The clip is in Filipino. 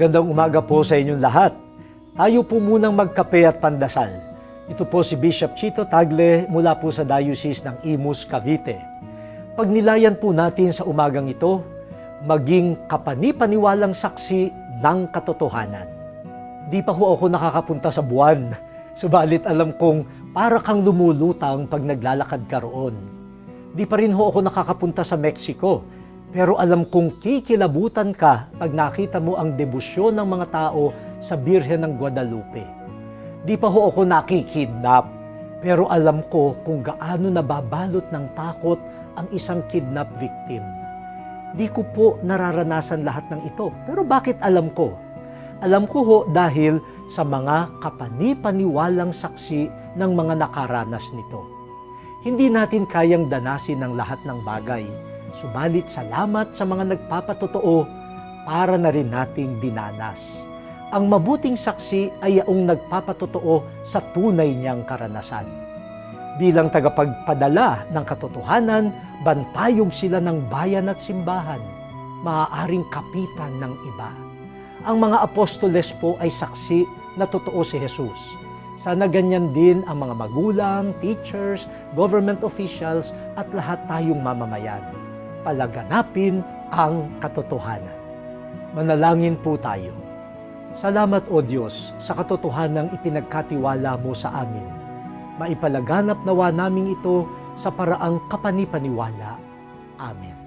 Magandang umaga po sa inyong lahat. Tayo po munang magkape at pandasal. Ito po si Bishop Chito Tagle mula po sa Diocese ng Imus, Cavite. Pagnilayan po natin sa umagang ito, maging kapanipaniwalang saksi ng katotohanan. Di pa ho ako nakakapunta sa buwan, subalit alam kong para kang lumulutang pag naglalakad ka roon. Di pa rin ho ako nakakapunta sa Mexico, pero alam kong kikilabutan ka pag nakita mo ang debosyon ng mga tao sa Birhen ng Guadalupe. Di pa ho ako nakikidnap, pero alam ko kung gaano nababalot ng takot ang isang kidnap victim. Di ko po nararanasan lahat ng ito, pero bakit alam ko? Alam ko ho dahil sa mga kapanipaniwalang saksi ng mga nakaranas nito. Hindi natin kayang danasin ng lahat ng bagay, subalit salamat sa mga nagpapatotoo para na rin nating dinanas. Ang mabuting saksi ay yaong nagpapatotoo sa tunay niyang karanasan. Bilang tagapagpadala ng katotohanan, bantayog sila ng bayan at simbahan, maaaring kapitan ng iba. Ang mga apostoles po ay saksi na totoo si Jesus. Sana ganyan din ang mga magulang, teachers, government officials at lahat tayong mamamayan. Palaganapin ang katotohanan. Manalangin po tayo. Salamat o Diyos sa katotohanang ipinagkatiwala mo sa amin. Maipalaganap nawa namin ito sa paraang kapanipaniwala. Amen.